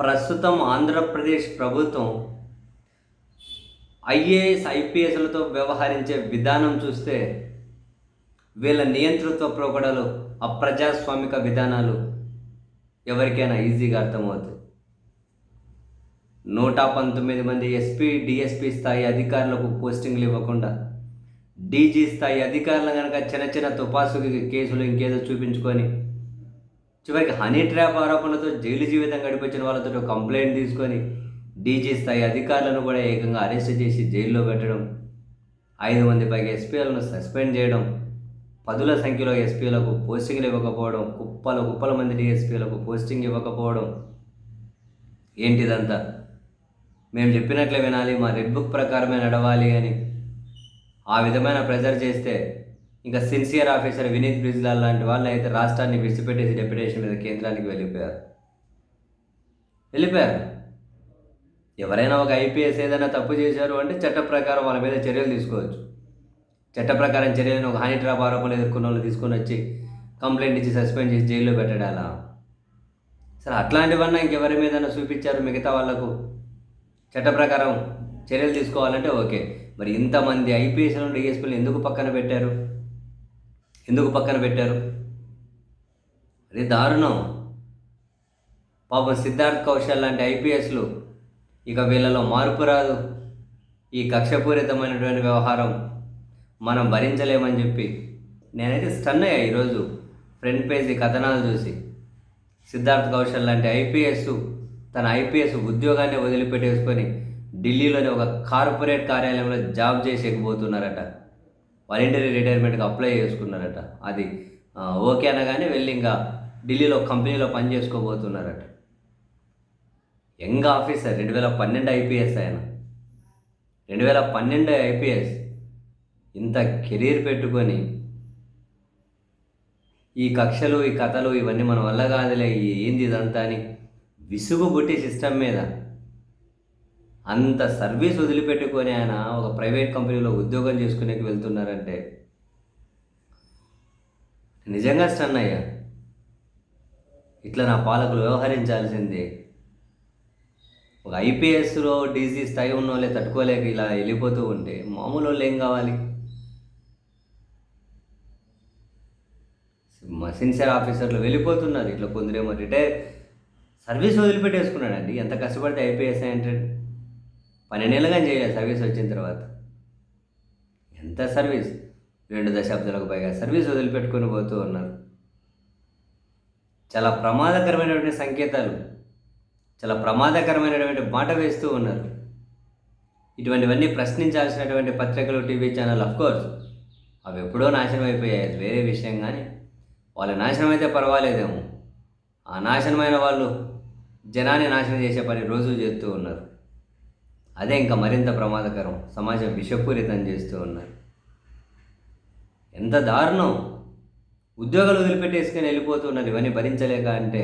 ప్రస్తుతం ఆంధ్రప్రదేశ్ ప్రభుత్వం ఐఏఎస్ ఐపీఎస్లతో వ్యవహరించే విధానం చూస్తే వీళ్ళ నియంతృత్వ ప్రోగడలు అప్రజాస్వామిక విధానాలు ఎవరికైనా ఈజీగా అర్థమవుతాయి. నూట పంతొమ్మిది మంది ఎస్పీ డిఎస్పీ స్థాయి అధికారులకు పోస్టింగ్లు ఇవ్వకుండా డీజీ స్థాయి అధికారులు కనుక చిన్న చిన్న తుపాసుకి కేసులు ఇంకేదో చూపించుకొని చివరికి హనీ ట్రాప్ ఆరోపణలతో జైలు జీవితం గడిపించిన వాళ్ళతో కంప్లైంట్ తీసుకొని డీజీ స్థాయి అధికారులను కూడా ఏకంగా అరెస్ట్ చేసి జైల్లో పెట్టడం ఐదు మంది పైగా ఎస్పీలను సస్పెండ్ చేయడం పదుల సంఖ్యలో ఎస్పీలకు పోస్టింగ్లు ఇవ్వకపోవడం కుప్పల కుప్పల మంది డిఎస్పీలకు పోస్టింగ్ ఇవ్వకపోవడం. ఏంటిదంతా? మేము చెప్పినట్లే వినాలి మా రెడ్ బుక్ ప్రకారమే నడవాలి అని ఆ విధమైన ప్రెజర్ చేస్తే ఇంకా సిన్సియర్ ఆఫీసర్ వినీత్ బ్రిజ్లాల్ లాంటి వాళ్ళు అయితే రాష్ట్రాన్ని విడిచిపెట్టేసి డెప్యుటేషన్ మీద కేంద్రానికి వెళ్ళిపోయారు. వెళ్ళిపోయారు. ఎవరైనా ఒక ఐపీఎస్ ఏదైనా తప్పు చేశారు అంటే చట్ట ప్రకారం వాళ్ళ మీద చర్యలు తీసుకోవచ్చు. చట్ట ప్రకారం చర్యలను ఒక హాని డ్రాప్ ఆరోపణలు ఎదుర్కొన్న వాళ్ళు తీసుకొని వచ్చి కంప్లైంట్ ఇచ్చి సస్పెండ్ చేసి జైల్లో పెట్టడాలా సరే అట్లాంటివన్నా ఇంకెవరి మీద చూపించారు మిగతా వాళ్ళకు చట్ట ప్రకారం చర్యలు తీసుకోవాలంటే ఓకే. మరి ఇంతమంది ఐపీఎస్లు డిఎస్పీలు ఎందుకు పక్కన పెట్టారు? ఎందుకు పక్కన పెట్టారు? అది దారుణం. పాపం సిద్ధార్థ్ కౌశల్ లాంటి ఐపీఎస్లు ఇక వీళ్ళలో మార్పు రాదు. ఈ కక్షపూరితమైనటువంటి వ్యవహారం మనం భరించలేమని చెప్పి నేనైతే స్టన్ అయ్యా ఈరోజు ఫ్రంట్ పేజీ కథనాలు చూసి. సిద్ధార్థ్ కౌశల్ లాంటి ఐపీఎస్ తన ఐపీఎస్ ఉద్యోగాన్ని వదిలిపెట్టేసుకొని ఢిల్లీలోని ఒక కార్పొరేట్ కార్యాలయంలో జాబ్ చేసేకపోతున్నారట వాలంటరీ రిటైర్మెంట్కి అప్లై చేసుకున్నారట. అది ఓకే అనగానే వెళ్ళి ఇంకా ఢిల్లీలో కంపెనీలో పని చేసుకోబోతున్నారట. యంగ్ ఆఫీసర్ రెండు వేల పన్నెండు ఐపీఎస్ ఆయన. రెండు వేల పన్నెండు ఐపీఎస్. ఇంత కెరీర్ పెట్టుకొని ఈ కక్షలు ఈ కథలు ఇవన్నీ మన వల్ల కాదులే ఏంది ఇదంతా అని విసుగు పుట్టి సిస్టమ్ మీద అంత సర్వీస్ వదిలిపెట్టుకొని ఆయన ఒక ప్రైవేట్ కంపెనీలో ఉద్యోగం చేసుకునేకి వెళ్తున్నారంటే నిజంగా స్టన్ అయ్యా. ఇట్లా నా పాలకులు వ్యవహరించాల్సిందే. ఒక ఐపీఎస్లో డీజీ స్థాయి ఉన్న వాళ్ళే తట్టుకోలేక ఇలా వెళ్ళిపోతూ ఉంటే మామూలు వాళ్ళు ఏం కావాలి? సిన్సియర్ ఆఫీసర్లు వెళ్ళిపోతున్నారు. ఇట్లా కొందరేమో రిటైర్ సర్వీస్ వదిలిపెట్టేసుకున్నాడండి. ఎంత కష్టపడితే ఐపీఎస్ అంటే పన్నెండేళ్ళుగా చేయాలి సర్వీస్ వచ్చిన తర్వాత. ఎంత సర్వీస్? రెండు దశాబ్దాలకు పైగా సర్వీస్ వదిలిపెట్టుకొని పోతూ ఉన్నారు. చాలా ప్రమాదకరమైనటువంటి సంకేతాలు. చాలా ప్రమాదకరమైనటువంటి మాట వేస్తూ ఉన్నారు. ఇటువంటివన్నీ ప్రశ్నించాల్సినటువంటి పత్రికలు టీవీ ఛానల్ కోర్స్ అవి ఎప్పుడో నాశనం అయిపోయాయి. అది వేరే విషయం కానీ వాళ్ళ నాశనం అయితే పర్వాలేదేమో. ఆ నాశనమైన వాళ్ళు జనాన్ని నాశనం చేసే పని రోజు చేస్తూ ఉన్నారు. అదే ఇంకా మరింత ప్రమాదకరం. సమాజం విషపూరితం చేస్తూ ఉన్నారు. ఎంత దారుణం. ఉద్యోగాలు వదిలిపెట్టేసుకొని వెళ్ళిపోతున్నారు ఇవన్నీ భరించలేక అంటే.